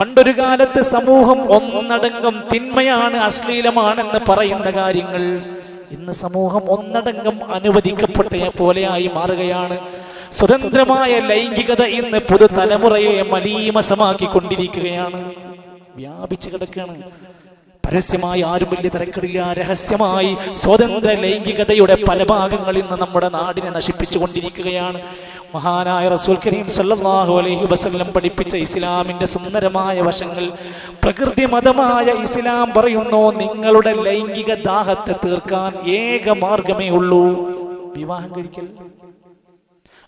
പണ്ടൊരു കാലത്ത് സമൂഹം ഒന്നടങ്കം തിന്മയാണ് അശ്ലീലമാണെന്ന് പറയുന്ന കാര്യങ്ങൾ ഇന്ന് സമൂഹം ഒന്നടങ്കം അനുവദിക്കപ്പെട്ട പോലെയായി മാറുകയാണ്. സ്വതന്ത്രമായ ലൈംഗികത ഇന്ന് പുതുതലമുറയെ മലീമസമാക്കിക്കൊണ്ടിരിക്കുകയാണ്. വ്യാപിച്ചു കിടക്കുകയാണ്. പരസ്യമായി ആരും വലിയ തിരക്കിടില്ല. രഹസ്യമായി സ്വതന്ത്ര ലൈംഗികതയുടെ പല ഭാഗങ്ങളിൽ നിന്ന് നമ്മുടെ നാടിനെ നശിപ്പിച്ചു കൊണ്ടിരിക്കുകയാണ് മഹാനായ റസൂൽ കരീം സല്ലല്ലാഹു അലൈഹി വസല്ലം പഠിപ്പിച്ച ഇസ്ലാമിന്റെ സുന്ദരമായ വശങ്ങൾ. പ്രകൃതി മതമായ ഇസ്ലാം പറയുന്നു നിങ്ങളുടെ ലൈംഗിക ദാഹത്തെ തീർക്കാൻ ഏക മാർഗമേ ഉള്ളൂ. വിവാഹം കഴിക്കൽ.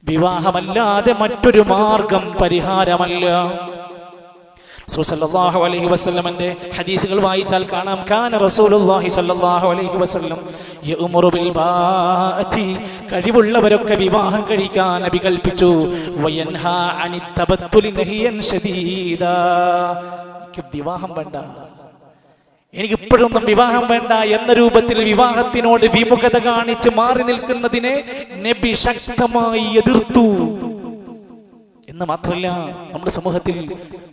വിവാഹമല്ലാതെ മറ്റൊരു മാർഗം പരിഹാരമല്ല. സല്ലല്ലാഹു അലൈഹി വസല്ലമന്റെ ഹദീസുകൾ വായിച്ചാൽ കാണാം. കാന റസൂലുള്ളാഹി സല്ലല്ലാഹു അലൈഹി വസല്ലം ബിൽ കഴിവുള്ളവരൊക്കെ വിവാഹം കഴിക്കാൻ നബി കൽപ്പിച്ചു. വയൻഹാ അനി തബത്തുലി നഹിയൻ എനിക്ക് വിവാഹം വേണ്ട. എനിക്ക് വിവാഹം വേണ്ട എന്ന രൂപത്തിൽ വിവാഹത്തിനോട് വിമുഖത കാണിച്ച് മാറി നിൽക്കുന്നതിനെ നബി ശക്തമായി എതിർത്തു. എന്ന് മാത്രമല്ല നമ്മുടെ സമൂഹത്തിൽ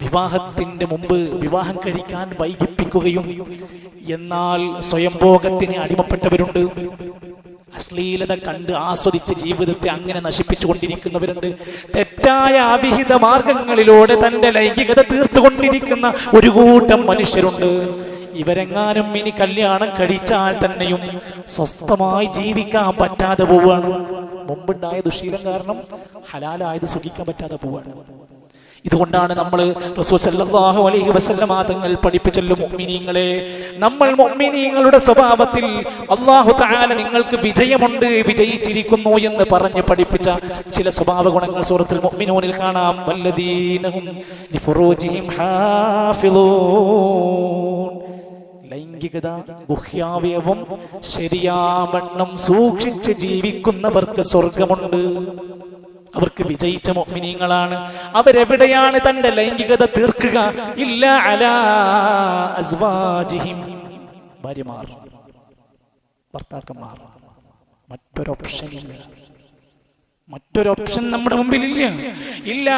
വിവാഹത്തിന്റെ മുമ്പ് വിവാഹം കഴിക്കാൻ വൈകിപ്പിക്കുകയും എന്നാൽ സ്വയംഭോഗത്തിന് അടിമപ്പെട്ടവരുണ്ട്. അശ്ലീലത കണ്ട് ആസ്വദിച്ച് ജീവിതത്തെ അങ്ങനെ നശിപ്പിച്ചു കൊണ്ടിരിക്കുന്നവരുണ്ട് തെറ്റായ അവിഹിത മാർഗങ്ങളിലൂടെ തന്റെ ലൈംഗികത തീർത്തുകൊണ്ടിരിക്കുന്ന ഒരു കൂട്ടം മനുഷ്യരുണ്ട്. ഇവരെങ്ങാനും ഇനി കല്യാണം കഴിച്ചാൽ തന്നെയും സ്വസ്ഥമായി ജീവിക്കാൻ പറ്റാതെ പോവുകയാണ് മുമ്പുണ്ടായ ദുശീലം കാരണം ഹലാലായത് സുഖിക്കാൻ പറ്റാതെ പോവാണ്. ഇതുകൊണ്ടാണ് നമ്മൾ റസൂസല്ലാഹു അലൈഹി പഠിപ്പിച്ചല്ലോ മുഅ്മിനീങ്ങളെ. നമ്മൾ മൊമ്മിനീങ്ങളുടെ സ്വഭാവത്തിൽ അള്ളാഹു താല നിങ്ങൾക്ക് വിജയമുണ്ട് വിജയിച്ചിരിക്കുന്നു എന്ന് പറഞ്ഞ് പഠിപ്പിച്ച ചില സ്വഭാവ ഗുണങ്ങൾ സൂറത്തുൽ മൊമ്മിനോനിൽ കാണാം. ലൈംഗികത ഗുഹ്യാവയവം ശരിയാവണ്ണം സൂക്ഷിച്ച് ജീവിക്കുന്നവർക്ക് സ്വർഗമുണ്ട് അവർക്ക് വിജയിച്ച മോമിനിയങ്ങളാണ് അവരെവിടെയാണ് തന്റെ ലൈംഗികത തീർക്കുക? ഇല്ല അലാ ഭാര്യമാർ ഭർത്താക്കന്മാർ മറ്റൊരു ഓപ്ഷനില്ല മറ്റൊരു ഓപ്ഷൻ നമ്മുടെ മുമ്പിലില്ല. ഇല്ല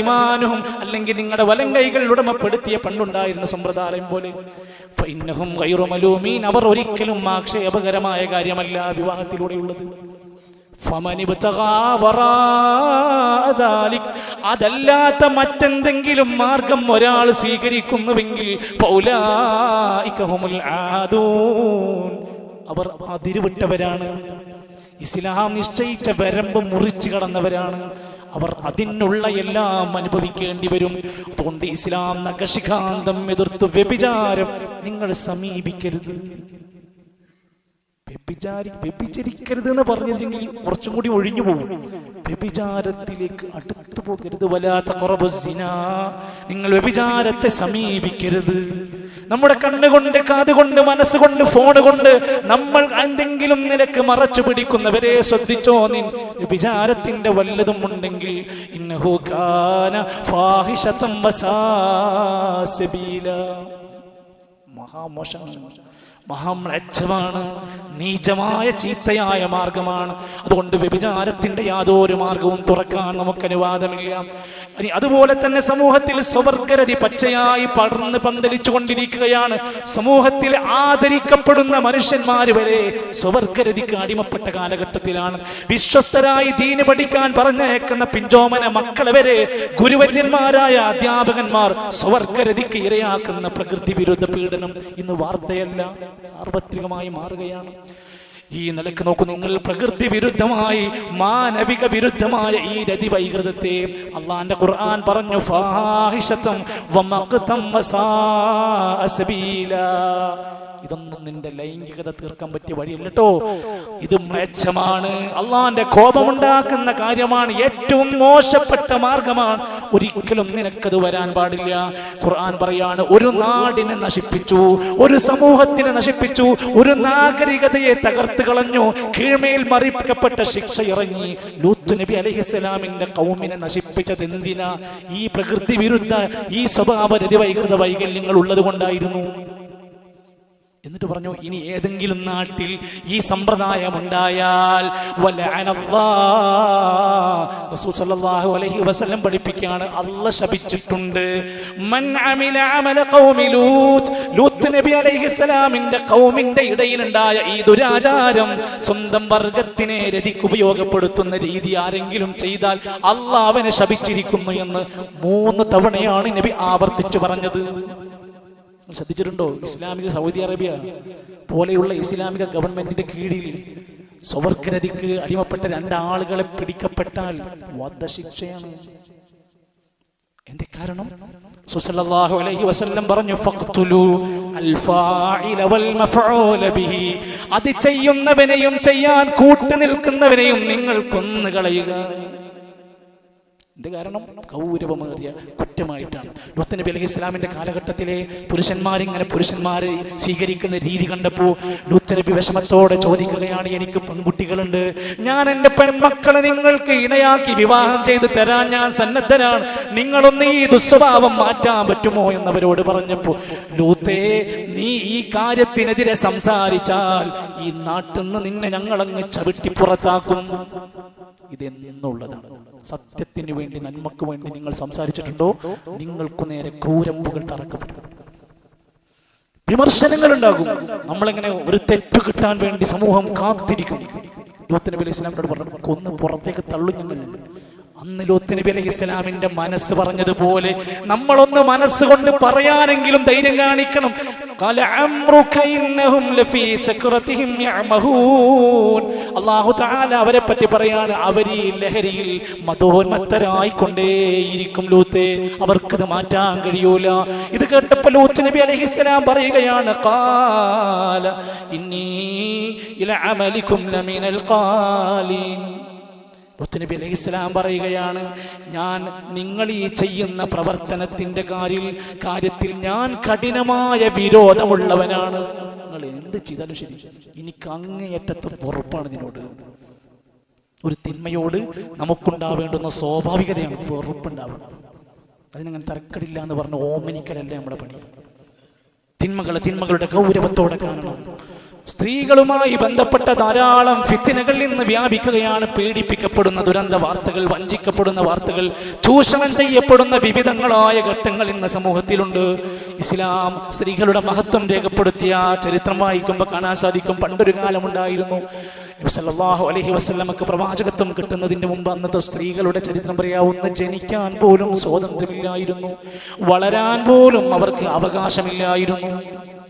മാ അല്ലെങ്കിൽ നിങ്ങളുടെ വലം കൈകൾ ഉടമപ്പെടുത്തിയ പണ്ടുണ്ടായിരുന്ന സമ്പ്രദായം പോലെ. അവർ ഒരിക്കലും ആക്ഷേപകരമായ കാര്യമല്ല വിവാഹത്തിലൂടെയുള്ളത്. അതല്ലാത്ത മറ്റെന്തെങ്കിലും മാർഗം ഒരാൾ സ്വീകരിക്കുന്നുവെങ്കിൽ ആദൂൻ. അവർ അതിരുവിട്ടവരാണ് ഇസ്ലാം നിശ്ചയിച്ച വരമ്പ് മുറിച്ചു കടന്നവരാണ്. അവർ അതിനുള്ള എല്ലാം അനുഭവിക്കേണ്ടി വരും. അതുകൊണ്ട് ഇസ്ലാം നഖശിഖാന്തം എതിർത്ത് വ്യഭിചാരം നിങ്ങൾ സമീപിക്കരുത്. വ്യഭിചാരി വ്യഭിചരിക്കരുത് എന്ന് പറഞ്ഞില്ലെങ്കിൽ കുറച്ചും കൂടി ഒഴിഞ്ഞു പോകും. വ്യഭിചാരത്തിലേക്ക് അടുത്തു പോകരുത്. വലാത്ത കുറവ് നിങ്ങൾ വ്യഭിചാരത്തെ സമീപിക്കരുത്. നമ്മുടെ കണ്ണുകൊണ്ട് കാതുകൊണ്ട് മനസ്സുകൊണ്ട് ഫോൺ കൊണ്ട് നമ്മൾ എന്തെങ്കിലും നിലയ്ക്ക് മറച്ചു പിടിക്കുന്നവരെ ശ്രദ്ധിച്ചോ നീ? വിചാരത്തിന്റെ വല്ലതും ഉണ്ടെങ്കിൽ ഇന്നഹു മഹാമോശമാണ് നീചമായ ചീത്തയായ മാർഗമാണ്. അതുകൊണ്ട് വ്യഭിചാരത്തിന്റെ യാതൊരു മാർഗവും തുറക്കാൻ നമുക്ക് അനുവാദമില്ല ഇനി അതുപോലെ തന്നെ സമൂഹത്തിൽ സ്വവർഗരതി പച്ചയായി പടർന്ന് പന്തലിച്ചു കൊണ്ടിരിക്കുകയാണ്. സമൂഹത്തിൽ ആദരിക്കപ്പെടുന്ന മനുഷ്യന്മാർ വരെ സ്വവർഗരതിക്ക് അടിമപ്പെട്ട കാലഘട്ടത്തിലാണ്. വിശ്വസ്തരായി ദീന് പഠിക്കാൻ പറഞ്ഞേക്കുന്ന പിഞ്ചോമന മക്കളെ വരെ ഗുരുവര്യന്മാരായ അധ്യാപകന്മാർ സ്വവർഗരതിക്ക് ഇരയാക്കുന്ന പ്രകൃതി വിരുദ്ധ പീഡനം ഇന്ന് വാർത്തയല്ല. സാർവത്രികമായി മാറുകയാണ്. ഈ നിലയ്ക്ക് നോക്കൂ നിങ്ങൾ പ്രകൃതി വിരുദ്ധമായി മാനവിക വിരുദ്ധമായ ഈ രതി വൈകൃതത്തെ അള്ളാന്റെ ഖുർആൻ പറഞ്ഞു ഇതൊന്നും നിന്റെ ലൈംഗികത തീർക്കാൻ പറ്റിയ വഴിയല്ല കേട്ടോ ഇത് മ്ലേച്ഛമാണ്. അള്ളാന്റെ കോപമുണ്ടാക്കുന്ന കാര്യമാണ് ഏറ്റവും മോശപ്പെട്ട മാർഗമാണ്. ഒരിക്കലും നിനക്കത് വരാൻ പാടില്ല. ഖുർആൻ പറയാണ് ഒരു നാടിനെ നശിപ്പിച്ചു ഒരു സമൂഹത്തിനെ നശിപ്പിച്ചു ഒരു നാഗരികതയെ തകർത്ത് കളഞ്ഞു കീഴ്മേൽ മറിക്കപ്പെട്ട ശിക്ഷ ഇറങ്ങി. ലൂത്ത് നബി അലഹിസ്സലാമിന്റെ കൗമിനെ നശിപ്പിച്ചത് എന്തിനാ? ഈ പ്രകൃതി വിരുദ്ധ ഈ സ്വഭാവ രതി വൈകൃത വൈകല്യങ്ങൾ ഉള്ളത് കൊണ്ടായിരുന്നു എന്നിട്ട് പറഞ്ഞു ഇനി ഏതെങ്കിലും നാട്ടിൽ ഈ സമ്പ്രദായം ഉണ്ടായാൽ റസൂൽ സല്ലല്ലാഹു അലൈഹി വസല്ലം പഠിപ്പിക്കുകയാണ് അല്ല ശപിച്ചിട്ടുണ്ട്. മൻ അമില അമല നബി ഖൗമിന്റെ ഇടയിലുണ്ടായ ഈ ദുരാചാരം സ്വന്തം വർഗത്തിനെ രതിക്ക് ഉപയോഗപ്പെടുത്തുന്ന രീതി ആരെങ്കിലും ചെയ്താൽ അള്ളാഹ് അവനെ ശപിച്ചിരിക്കുന്നു എന്ന് മൂന്ന് തവണയാണ് നബി ആവർത്തിച്ചു പറഞ്ഞത്. ശ്രദ്ധിച്ചിട്ടുണ്ടോ? ഇസ്ലാമിക സൗദി അറേബ്യ പോലെയുള്ള ഇസ്ലാമിക ഗവൺമെന്റിന്റെ കീഴിൽ സ്വവർഗരതിക്ക് അടിമപ്പെട്ട രണ്ടാളുകളെ പിടിക്കപ്പെട്ടാൽ വധശിക്ഷയാണ്. എന്തേ കാരണം? അലൈഹി വസല്ലം പറഞ്ഞു ഫഖ്തുലു അൽ വൽ മഫഊല ബിഹി. അത് ചെയ്യുന്നവനെയും ചെയ്യാൻ കൂട്ടു നിൽക്കുന്നവനെയും നിങ്ങൾ കൊന്നുകളയുക എന്ത് കാരണം? കൗരവമേറിയ കുറ്റമായിട്ടാണ്. ലോത്ത് നബി അലഹി ഇസ്ലാമിന്റെ കാലഘട്ടത്തിലെ പുരുഷന്മാരിങ്ങനെ പുരുഷന്മാരെ സ്വീകരിക്കുന്ന രീതി കണ്ടപ്പോൾ ലൂത്ത് നബി വിഷമത്തോടെ ചോദിക്കുകയാണ് എനിക്ക് പെൺകുട്ടികളുണ്ട്. ഞാൻ എന്റെ പെൺമക്കളെ നിങ്ങൾക്ക് ഇണയാക്കി വിവാഹം ചെയ്ത് തരാൻ ഞാൻ സന്നദ്ധനാണ്. നിങ്ങളൊന്ന് ഈ ദുസ്വഭാവം മാറ്റാൻ പറ്റുമോ? എന്നവരോട് പറഞ്ഞപ്പോൾ ലൂത്തേ നീ ഈ കാര്യത്തിനെതിരെ സംസാരിച്ചാൽ ഈ നാട്ടിൽ നിന്ന് നിന്നെ ഞങ്ങളങ്ങ് ചവിട്ടി പുറത്താക്കും. ഇതെന്നുള്ളതാണ്. സത്യത്തിന് വേണ്ടി നന്മക്ക് വേണ്ടി നിങ്ങൾ സംസാരിച്ചിട്ടുണ്ടോ? നിങ്ങൾക്ക് നേരെ ക്രൂരമ്പുകൾ തറക്കപ്പെടും വിമർശനങ്ങൾ ഉണ്ടാകും നമ്മളെങ്ങനെ ഒരു തെറ്റ് കിട്ടാൻ വേണ്ടി സമൂഹം കാത്തിരിക്കും. യൂത്തിനെ നബി പറഞ്ഞു കൊന്ന് പുറത്തേക്ക് തള്ളും അന്ന് ലോത്ത് നബി അലൈഹി ഇസ്ലാമിന്റെ മനസ്സ് പറഞ്ഞതുപോലെ നമ്മളൊന്ന് മനസ്സുകൊണ്ട് പറയാനെങ്കിലും ധൈര്യം കാണിക്കണം. അള്ളാഹു അവരെ പറ്റി പറയാണ് അവർ ഈ ലഹരിയിൽ മതോന്മത്തരായിക്കൊണ്ടേയിരിക്കും ലൂത്തെ. അവർക്കത് മാറ്റാൻ കഴിയൂല. ഇത് കേട്ടപ്പോ ലൂത്ത് നബി അലൈഹി ഇസ്ലാം പറയുകയാണ് കാല ഇനി ഇല അമലിക്കും നബി അലൈഹി ഇസ്ലാം പറയുകയാണ് ഞാൻ നിങ്ങൾ ഈ ചെയ്യുന്ന പ്രവർത്തനത്തിന്റെ കാര്യത്തിൽ കാര്യത്തിൽ ഞാൻ കഠിനമായ വിരോധമുള്ളവനാണ്. നിങ്ങൾ എന്ത് ചെയ്താലും ശരി എനിക്ക് അങ്ങേയറ്റത്തെ വെറുപ്പാണ് നിന്നോട് ഒരു തിന്മയോട് നമുക്കുണ്ടാവേണ്ടുന്ന സ്വാഭാവികതയാണ് പൊറപ്പുണ്ടാവുന്നത് അതിനങ്ങനെ തരക്കടില്ല എന്ന് പറഞ്ഞ ഓമനിക്കലല്ലേ നമ്മുടെ പണി. തിന്മകളെ തിന്മകളുടെ ഗൗരവത്തോടെ കാണണം. സ്ത്രീകളുമായി ബന്ധപ്പെട്ട ധാരാളം ഫിത്തിനകൾ നിന്ന് വ്യാപിക്കുകയാണ് പീഡിപ്പിക്കപ്പെടുന്ന ദുരന്ത വാർത്തകൾ വഞ്ചിക്കപ്പെടുന്ന വാർത്തകൾ ചൂഷണം ചെയ്യപ്പെടുന്ന വിവിധങ്ങളായ ഘട്ടങ്ങൾ ഇന്ന് സമൂഹത്തിലുണ്ട്. ഇസ്ലാം സ്ത്രീകളുടെ മഹത്വം രേഖപ്പെടുത്തിയ ചരിത്രം വായിക്കുമ്പോൾ കാണാൻ സാധിക്കും. പണ്ടൊരു കാലമുണ്ടായിരുന്നു. നബി സല്ലല്ലാഹു അലൈഹി വസല്ലമക്ക് പ്രവാചകത്വം കിട്ടുന്നതിന് മുമ്പ് അന്നത്തെ സ്ത്രീകളുടെ ചരിത്രം പറയാവുന്ന ജനിക്കാൻ പോലും സ്വാതന്ത്ര്യമില്ലായിരുന്നു. വളരാൻ പോലും അവർക്ക് അവകാശമില്ലായിരുന്നു.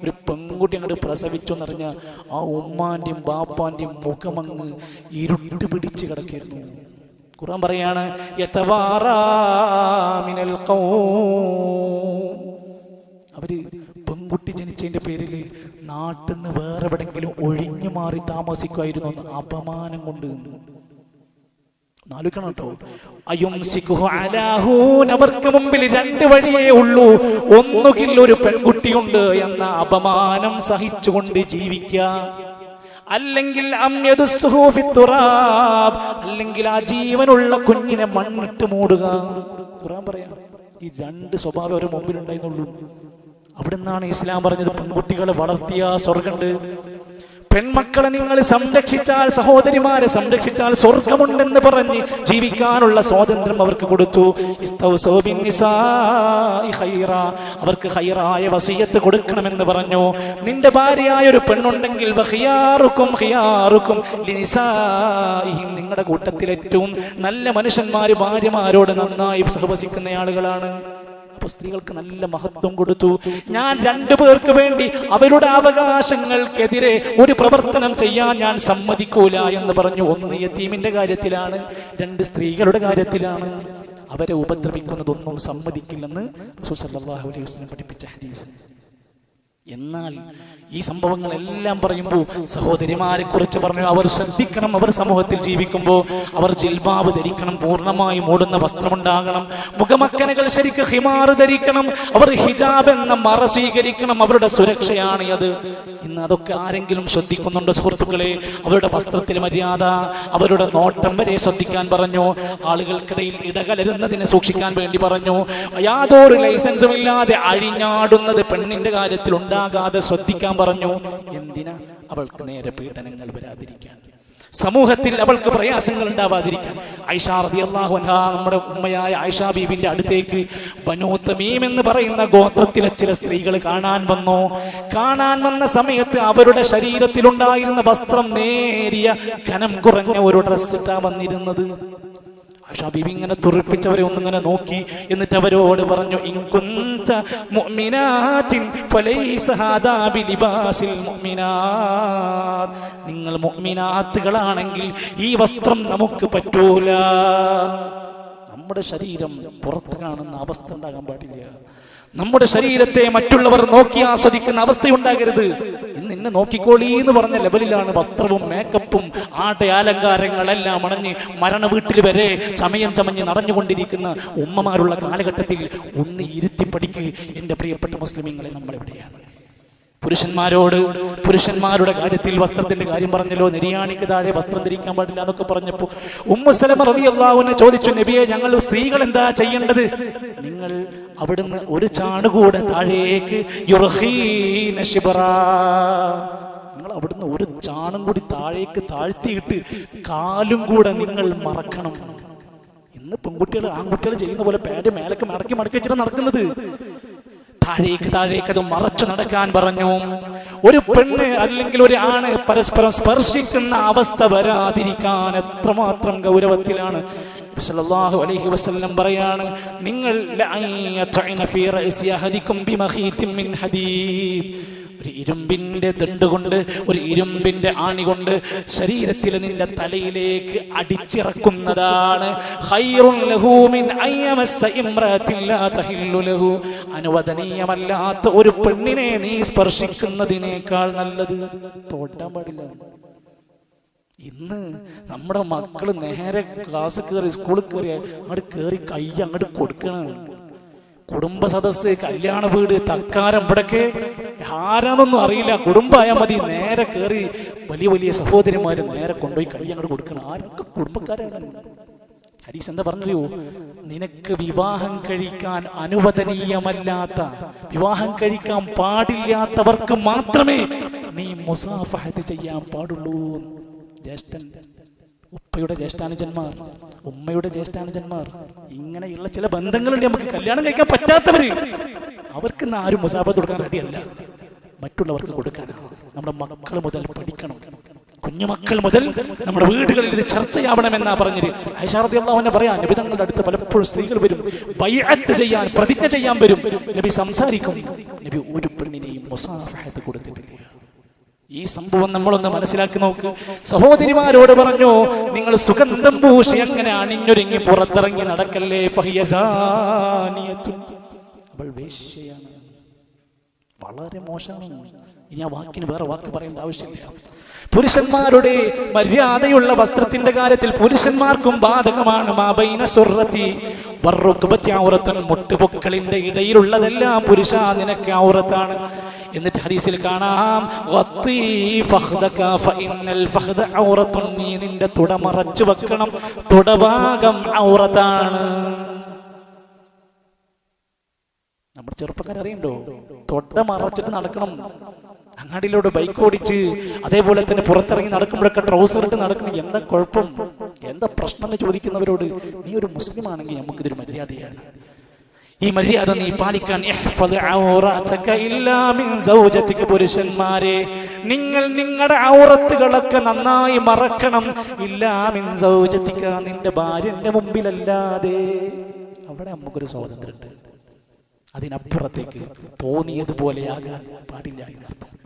ഒരു പെൺകുട്ടി അങ്ങോട്ട് പ്രസവിച്ചു എന്നറിഞ്ഞ ആ ഉമ്മാന്റെയും ബാപ്പാന്റെയും മുഖമങ്ങ് ഇരുട്ട് പിടിച്ച് കിടക്കിയിരുന്നു ഖുർആൻ പറയാണ്. അവർ പെൺകുട്ടി ജനിച്ചതിന്റെ പേരിൽ നാട്ടിൽ നിന്ന് വേറെ എവിടെങ്കിലും ഒഴിഞ്ഞു മാറി താമസിക്കുമായിരുന്നു അപമാനം കൊണ്ട് കേട്ടോ അവർക്ക് മുമ്പിൽ രണ്ട് വഴിയേ ഉള്ളൂ. ഒന്നുകിൽ ഒരു പെൺകുട്ടിയുണ്ട് എന്ന അപമാനം സഹിച്ചുകൊണ്ട് ജീവിക്കുക. അല്ലെങ്കിൽ. അല്ലെങ്കിൽ ആ ജീവനുള്ള കുഞ്ഞിനെ മണ്ണിട്ട് മൂടുക. ഖുർആൻ പറയാം ഈ രണ്ട് സ്വഭാവം അവരുടെ മുമ്പിൽ ഉണ്ടായിരുന്നുള്ളൂ അവിടെ നിന്നാണ് ഇസ്ലാം പറഞ്ഞത് പെൺകുട്ടികളെ വളർത്തിയ സ്വർഗമുണ്ട് പെൺമക്കളെ നിങ്ങൾ സംരക്ഷിച്ചാൽ സഹോദരിമാരെ സംരക്ഷിച്ചാൽ സ്വർഗമുണ്ടെന്ന് പറഞ്ഞ് ജീവിക്കാനുള്ള സ്വാതന്ത്ര്യം അവർക്ക് കൊടുത്തു. അവർക്ക് ഹൈറായ വസീയത്ത് കൊടുക്കണമെന്ന് പറഞ്ഞു നിന്റെ ഭാര്യയായ ഒരു പെണ്ണുണ്ടെങ്കിൽ. നിങ്ങളുടെ കൂട്ടത്തിൽ ഏറ്റവും നല്ല മനുഷ്യന്മാര് ഭാര്യമാരോട് നന്നായി സഹവസിക്കുന്ന ആളുകളാണ് അപ്പൊ സ്ത്രീകൾക്ക് നല്ല മഹത്വം കൊടുത്തു. ഞാൻ രണ്ടു പേർക്ക് വേണ്ടി അവരുടെ അവകാശങ്ങൾക്കെതിരെ ഒരു പ്രവർത്തനം ചെയ്യാൻ ഞാൻ സമ്മതിക്കൂല എന്ന് പറഞ്ഞു. ഒന്ന് യത്തീമിന്റെ കാര്യത്തിലാണ് രണ്ട് സ്ത്രീകളുടെ കാര്യത്തിലാണ്. അവരെ ഉപദ്രവിക്കുന്നതൊന്നും സമ്മതിക്കില്ലെന്ന് റസൂൽ സല്ലല്ലാഹു അലൈഹി വസല്ലം പഠിപ്പിച്ച ഹദീസ്. എന്നാൽ ഈ സംഭവങ്ങളെല്ലാം പറയുമ്പോൾ സഹോദരിമാരെ കുറിച്ച് പറഞ്ഞു അവർ ശ്രദ്ധിക്കണം അവർ സമൂഹത്തിൽ ജീവിക്കുമ്പോൾ അവർ ജിൽബാബ് ധരിക്കണം പൂർണമായി മൂടുന്ന വസ്ത്രമുണ്ടാകണം മുഖമക്കനകൾ ശരിക്ക് ഹിമാർ ധരിക്കണം അവർ ഹിജാബ് എന്ന മറ സ്വീകരിക്കണം അവരുടെ സുരക്ഷയാണ് അത്. ഇന്ന് അതൊക്കെ ആരെങ്കിലും ശ്രദ്ധിക്കുന്നുണ്ടോ സുഹൃത്തുക്കളെ? അവരുടെ വസ്ത്രത്തിൽ മര്യാദ അവരുടെ നോട്ടം വരെ ശ്രദ്ധിക്കാൻ പറഞ്ഞു ആളുകൾക്കിടയിൽ ഇടകലരുന്നതിനെ സൂക്ഷിക്കാൻ വേണ്ടി പറഞ്ഞു യാതൊരു ലൈസൻസും ഇല്ലാതെ അഴിഞ്ഞാടുന്നത് പെണ്ണിന്റെ കാര്യത്തിൽ ഉണ്ടാകാതെ ശ്രദ്ധിക്കാൻ പറഞ്ഞു എന്തിനാ അവൾക്ക് നേരെ പീഡനങ്ങൾ വരാതിരിക്കാൻ? സമൂഹത്തിൽ അവൾക്ക് പ്രയാസങ്ങൾ ഉണ്ടാവാതിരിക്കാൻ? ഐഷ റളിയല്ലാഹു അൻഹ നമ്മുടെ ഉമ്മയായ ആയിഷ ബീബിന്റെ അടുത്തേക്ക് ബനൂ തമീം എന്ന് പറയുന്ന ഗോത്രത്തിലെ ചില സ്ത്രീകൾ കാണാൻ വന്നു. കാണാൻ വന്ന സമയത്ത് അവരുടെ ശരീരത്തിലുണ്ടായിരുന്ന വസ്ത്രം നേരിയ കനം കുറഞ്ഞ ഒരു ഡ്രസ് ഇട്ടാ വന്നിരുന്നത്. ആയിഷ ബിബി ഇങ്ങനെ തുറിപ്പിച്ചവരെ ഒന്നിങ്ങനെ നോക്കി. എന്നിട്ട് അവരോട് പറഞ്ഞു നിങ്ങൾ മുഅ്മിനാത്തുകളാണെങ്കിൽ ഈ വസ്ത്രം നമുക്ക് പറ്റൂല. നമ്മുടെ ശരീരം പുറത്ത് കാണുന്ന അവസ്ഥ ഉണ്ടാകാൻ പാടില്ല. നമ്മുടെ ശരീരത്തെ മറ്റുള്ളവർ നോക്കി ആസ്വദിക്കുന്ന അവസ്ഥയുണ്ടാകരുത്. എന്നെ നോക്കിക്കോളി എന്ന് പറഞ്ഞ ലെവലിലാണ് വസ്ത്രവും മേക്കപ്പും ആട്ടെ അലങ്കാരങ്ങളെല്ലാം അണഞ്ഞ് മരണ വീട്ടിൽ വരെ ചമയം ചമഞ്ഞ് നടന്നുകൊണ്ടിരിക്കുന്ന ഉമ്മമാരുള്ള കാലഘട്ടത്തിൽ ഒന്ന് ഇരുത്തി പഠിക്കുക എന്റെ പ്രിയപ്പെട്ട മുസ്ലിമീങ്ങളെ നമ്മളെവിടെയാണ്? പുരുഷന്മാരോട് പുരുഷന്മാരുടെ കാര്യത്തിൽ വസ്ത്രത്തിന്റെ കാര്യം പറഞ്ഞല്ലോ നിര്യാണിക്ക് താഴെ വസ്ത്രം ധരിക്കാൻ പാടില്ല എന്നൊക്കെ പറഞ്ഞപ്പോൾ ഉമ്മുസലമ റതി അള്ളാഹുവിനെ ചോദിച്ചു നബിയെ ഞങ്ങൾ സ്ത്രീകൾ എന്താ ചെയ്യേണ്ടത്? നിങ്ങൾ അവിടുന്ന് ഒരു ചാണുകൂടെ താഴേക്ക്. നിങ്ങൾ അവിടുന്ന് ഒരു ചാണും കൂടി താഴേക്ക് താഴ്ത്തിയിട്ട് കാലും കൂടെ നിങ്ങൾ മറക്കണം. ഇന്ന് പെൺകുട്ടികൾ ആൺകുട്ടികൾ ചെയ്യുന്ന പോലെ പേര് മേലക്ക് മടക്കി മടക്കി വെച്ചിട്ട് നടക്കുന്നത്. താഴേക്ക് താഴേക്ക് അത് മറച്ചു നടക്കാൻ പറഞ്ഞു. ഒരു പെണ്ണ് അല്ലെങ്കിൽ ഒരു ആണ് പരസ്പരം സ്പർശിക്കുന്ന അവസ്ഥ വരാതിരിക്കാൻ എത്രമാത്രം ഗൗരവത്തിലാണ്. സല്ലല്ലാഹു അലൈഹി വസല്ലം പറയാണ് നിങ്ങൾ ഫീ മിൻ ഹദീദ്. ഒരു ഇരുമ്പിന്റെ ദണ്ട് കൊണ്ട് ഒരു ഇരുമ്പിന്റെ ആണി കൊണ്ട് ശരീരത്തിൽ നിന്റെ തലയിലേക്ക് അടിച്ചിറക്കുന്നതാണ്. അനുവദനീയമല്ലാത്ത ഒരു പെണ്ണിനെ നീ സ്പർശിക്കുന്നതിനേക്കാൾ നല്ലത് തോട്ടാൻ പാടില്ല. ഇന്ന് നമ്മുടെ മക്കൾ നേരെ ക്ലാസ് കയറി സ്കൂളിൽ കയറി അങ്ങോട്ട് കയറി കൈ അങ്ങോട്ട് കൊടുക്കണ. കുടുംബ സദസ്സ് കല്യാണ വീട് തക്കാരം ഇവിടൊക്കെ. ആരാന്നൊന്നും അറിയില്ല. കുടുംബമായാൽ മതി. നേരെ കയറി വലിയ വലിയ സഹോദരിമാര് നേരെ കൊണ്ടുപോയി കൈ അങ്ങോട്ട് കൊടുക്കണം. ആരൊക്കെ കുടുംബക്കാരാണ്? ഹരീസ് എന്താ പറഞ്ഞറിയോ നിനക്ക് വിവാഹം കഴിക്കാൻ അനുവദനീയമല്ലാത്ത വിവാഹം കഴിക്കാൻ പാടില്ലാത്തവർക്ക് മാത്രമേ നീ മുസാഫഹത്ത് ചെയ്യാൻ പാടുള്ളൂ ജ്യേഷ്ഠൻ ഉപ്പയുടെ ജ്യേഷ്ഠാനുജന്മാർ ഉമ്മയുടെ ജ്യേഷ്ഠാനുജന്മാർ ഇങ്ങനെയുള്ള ചില ബന്ധങ്ങളുണ്ട് നമുക്ക് കല്യാണം കഴിക്കാൻ പറ്റാത്തവര്. അവർക്ക് ഇന്ന് ആരും മുസാഫത്ത് കൊടുക്കാൻ റെഡിയല്ല. മറ്റുള്ളവർക്ക് കൊടുക്കാനാണ് നമ്മുടെ മക്കൾ മുതൽ പഠിക്കണം. കുഞ്ഞുമക്കൾ മുതൽ നമ്മുടെ വീടുകളിൽ ഇത് ചർച്ചയാവണമെന്നാ പറഞ്ഞത്. ഐഷാറത്തി അള്ളാഹുവിനെ പറയാൻ നബി തങ്ങളുടെ അടുത്ത് പലപ്പോഴും സ്ത്രീകൾ വരും ബൈഅത്ത് ചെയ്യാൻ പ്രതിജ്ഞ ചെയ്യാൻ വരും. നബി സംസാരിക്കും. നബി ഒരു പെണ്ണിനെയും മുസാഫഹത്ത് കൊടുത്തിട്ടില്ല. ഈ സംഭവം നമ്മളൊന്ന് മനസ്സിലാക്കി നോക്ക്. സഹോദരിമാരോട് പറഞ്ഞു നിങ്ങൾ സുഗന്ധം പൂശി അങ്ങനെ അണിഞ്ഞൊരുങ്ങി പുറത്തിറങ്ങി നടക്കല്ലേ? വേശ്യയാണ്. വളരെ മോശമാണ് ഇനി ആ വാക്കിന് വേറെ വാക്ക് പറയേണ്ട ആവശ്യമില്ല. പുരുഷന്മാരുടെ മര്യാദയുള്ള വസ്ത്രത്തിന്റെ കാര്യത്തിൽ പുരുഷന്മാർക്കും ബാധകമാണ്. മാബൈന സുറത്തി ഔറത്തുൻ മുട്ടുപൊക്കളിന്റെ ഇടയിലുള്ളതെല്ലാം പുരുഷ നിനക്ക് ഔറത്താണ് എന്നിട്ട് ഹദീസിൽ കാണാം. നീ നിന്റെ തുട മറച്ചു വെക്കണം തുടഭാഗം ഔറത്താണ്. നമ്മുടെ ചെറുപ്പക്കാരറിയണ്ടോ? തൊട്ട മറച്ചിട്ട് നടക്കണം. അങ്ങാടിയിലൂടെ ബൈക്ക് ഓടിച്ച് അതേപോലെ തന്നെ പുറത്തിറങ്ങി നടക്കുമ്പോഴൊക്കെ ട്രൗസർ ഇട്ട് നടക്കണം എന്താ കുഴപ്പം? എന്താ പ്രശ്നം എന്ന് ചോദിക്കുന്നവരോട് നീ ഒരു മുസ്ലിം ആണെങ്കിൽ നമുക്കിതൊരു മര്യാദയാണ്. ഈ മര്യാദ നീ പാലിക്കാൻ പുരുഷന്മാരെ. നിങ്ങൾ നിങ്ങളുടെ ഔറത്തുകളൊക്കെ നന്നായി മറക്കണം. ഇല്ലാമിൻ സൗജത്തിക്ക നിന്റെ ഭാര്യന്റെ മുമ്പിലല്ലാതെ. അവിടെ നമുക്കൊരു സ്വാതന്ത്ര്യമുണ്ട്. അതിനപ്പുറത്തേക്ക് തോന്നിയതുപോലെയാകാൻ പാടില്ല എന്നർത്ഥം.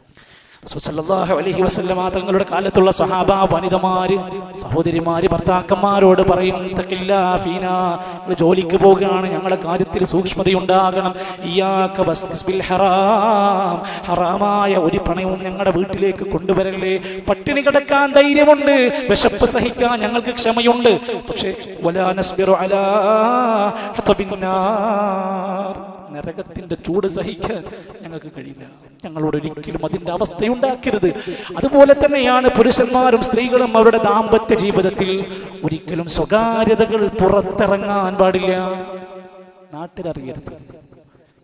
അലൈഹി വസല്ലമ തങ്ങളുടെ കാലത്തുള്ള സഹാബ വനിതമാര് സഹോദരിമാര് ഭർത്താക്കന്മാരോട് പറയും തഖില്ലാ ഫീനാ ജോലിക്ക് പോകുകയാണ് ഞങ്ങളുടെ കാര്യത്തിൽ സൂക്ഷ്മതയുണ്ടാകണം. ഹറാമായ ഒരു പണയവും ഞങ്ങളുടെ വീട്ടിലേക്ക് കൊണ്ടുവരല്ലേ. പട്ടിണി കിടക്കാൻ ധൈര്യമുണ്ട് വിശപ്പ് സഹിക്കാൻ ഞങ്ങൾക്ക് ക്ഷമയുണ്ട്. പക്ഷേ വലാ നസ്ബിറു അലാ നരകത്തിന്റെ ചൂട് സഹിക്കാൻ ഞങ്ങൾക്ക് കഴിയില്ല. ഞങ്ങളോട് ഒരിക്കലും അതിന്റെ അവസ്ഥയുണ്ടാക്കരുത്. അതുപോലെ തന്നെയാണ് പുരുഷന്മാരും സ്ത്രീകളും അവരുടെ ദാമ്പത്യ ജീവിതത്തിൽ ഒരിക്കലും സ്വകാര്യതകൾ പുറത്തിറങ്ങാൻ പാടില്ല. നാട്ടിലറിയരുത്.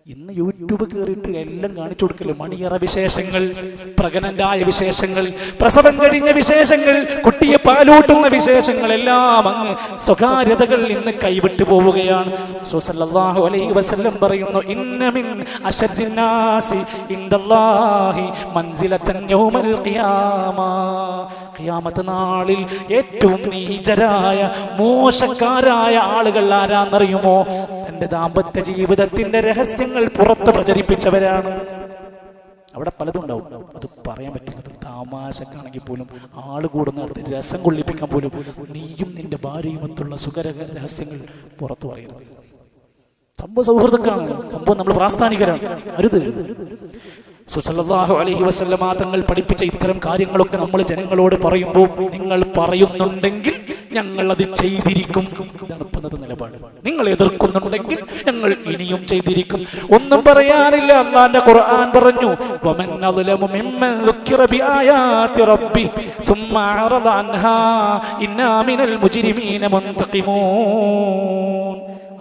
ഇന്ന് യൂട്യൂബ് കയറിയിട്ട് എല്ലാം കാണിച്ചു കൊടുക്കല്ലോ? മണിയറ വിശേഷങ്ങൾ പ്രഗനന്റായ വിശേഷങ്ങൾ പ്രസവം കഴിഞ്ഞ വിശേഷങ്ങൾ കുട്ടിയെ പാലൂട്ടുന്ന വിശേഷങ്ങൾ എല്ലാം അങ്ങ് സ്വകാര്യതകൾ ഇന്ന് കൈവിട്ടു പോവുകയാണ്. അലൈഹി വസല്ലം പറയുന്നു ഖിയാമ. ഖിയാമത്ത് നാളിൽ ഏറ്റവും നീചരായ മോശക്കാരായ ആളുകൾ ആരാന്നറിയുമോ? തന്റെ ദാമ്പത്യ ജീവിതത്തിന്റെ രഹസ്യങ്ങൾ പുറത്ത് പ്രചരിപ്പിച്ചവരാണ്. അവിടെ പലതും ഉണ്ടാവും. അത് പറയാൻ പറ്റില്ല. അത് താമാശക്കാണെങ്കിൽ പോലും ആൾ കൂടുന്നിടത്ത് രസം കൊള്ളിപ്പിക്കാൻ പോലും നീയും നിന്റെ ഭാര്യയുമൊത്തുള്ള സുഖര രഹസ്യങ്ങൾ പുറത്തു പറയരുത്. സംഭവ സൗഹൃദക്കാണ്. സംഭവം നമ്മൾ പ്രാസ്ഥാനികരാണ്. അരുത്. സുസല്ലാഹു അലഹി വസല്ലമ തങ്ങൾ പഠിപ്പിച്ച ഇത്തരം കാര്യങ്ങളൊക്കെ നമ്മൾ ജനങ്ങളോട് പറയുമ്പോൾ നിങ്ങൾ പറയുന്നുണ്ടെങ്കിൽ ഞങ്ങൾ അത് ചെയ്തിരിക്കും നടപ്പുന്നത് നിലപാട്. നിങ്ങൾ എതിർക്കുന്നുണ്ടെങ്കിൽ ഞങ്ങൾ ഇനിയും ചെയ്തിരിക്കും. ഒന്നും പറയാനില്ല. അള്ളാന്റെ ഖുർആൻ പറഞ്ഞു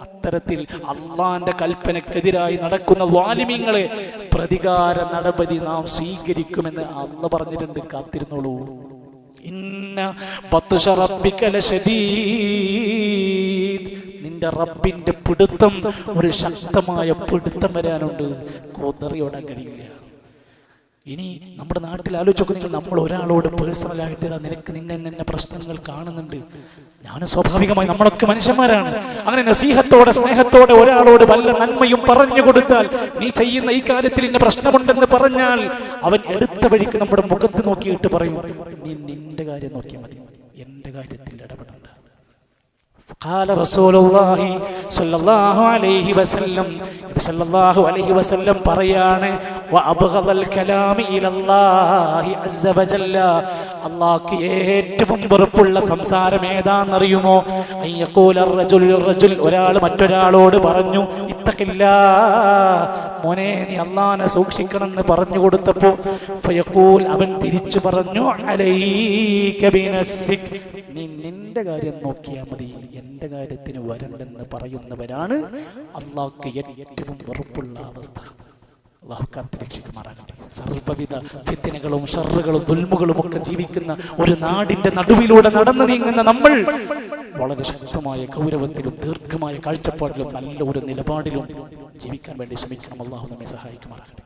അത്തരത്തിൽ അള്ളാന്റെ കൽപ്പനക്കെതിരായി നടക്കുന്ന വാലിമ്യങ്ങളെ പ്രതികാര നടപടി നാം സ്വീകരിക്കുമെന്ന് അന്ന് പറഞ്ഞിട്ടുണ്ട്. കാത്തിരുന്നോളൂ. ഇന്ന. നിന്റെ റബ്ബിന്റെ പിടുത്തം ഒരു ശക്തമായ പിടുത്തം വരാനുണ്ട് കോതറിയോടാൻ കഴിയില്ല ഇനി നമ്മുടെ നാട്ടിൽ ആലോചിച്ചൊക്കെ നിങ്ങൾ നമ്മൾ ഒരാളോട് പേഴ്സണലായിട്ട് നിനക്ക് നിന്നെ എന്നെ പ്രശ്നങ്ങൾ കാണുന്നുണ്ട്. ഞാനും സ്വാഭാവികമായി നമ്മളൊക്കെ മനുഷ്യന്മാരാണ്. അങ്ങനെ നസീഹത്തോടെ സ്നേഹത്തോടെ ഒരാളോട് വല്ല നന്മയും പറഞ്ഞു കൊടുത്താൽ നീ ചെയ്യുന്ന ഈ കാര്യത്തിൽ ഇന്ന പ്രശ്നമുണ്ടെന്ന് പറഞ്ഞാൽ അവൻ എടുത്ത വഴിക്ക് നമ്മുടെ മുഖത്ത് നോക്കിയിട്ട് പറയും നീ നിന്റെ കാര്യം നോക്കിയാൽ മതി. എന്റെ കാര്യത്തിൽ ഇടപെടണ്ട قال رسول الله صلى الله عليه وسلم നബി സല്ലല്ലാഹു അലൈഹി വസല്ലം പറയാണ് വഅബ്ഗദൽ കലാമി ഇലല്ലാഹി അസ്സ വജല്ല അല്ലാഹ്ക്ക് ഏറ്റവും വെറുപ്പുള്ള സംസാരം ഏതാണെന്നറിയുമോ? ഒരാൾ മറ്റൊരാളോട് പറഞ്ഞു ഇത്തക്കില്ല മോനെ നീ അള്ളാനെ സൂക്ഷിക്കണമെന്ന് പറഞ്ഞു കൊടുത്തപ്പോൾ അവൻ തിരിച്ചു പറഞ്ഞു നീ നിന്റെ കാര്യം നോക്കിയാൽ മതി എന്റെ കാര്യത്തിന് വരണ്ടെന്ന് പറയുന്നവരാണ് അള്ളാഹ്ക്ക് ഏറ്റവും വെറുപ്പുള്ള അവസ്ഥ. അള്ളാഹു കാത്തിരക്ഷിക്കുമാറാകട്ടെ സർവവിധ ഫിത്തിനകളും ഷറുകളും ദുൽമുകളും ഒക്കെ ജീവിക്കുന്ന ഒരു നാടിന്റെ നടുവിലൂടെ നടന്നു നീങ്ങുന്ന നമ്മൾ വളരെ ശക്തമായ ഗൗരവത്തിലും ദീർഘമായ കാഴ്ചപ്പാടിലും നല്ല ഒരു നിലപാടിലും ജീവിക്കാൻ വേണ്ടി ശ്രമിക്കണം. അള്ളാഹു നമ്മെ സഹായിക്കുമാറാകട്ടെ.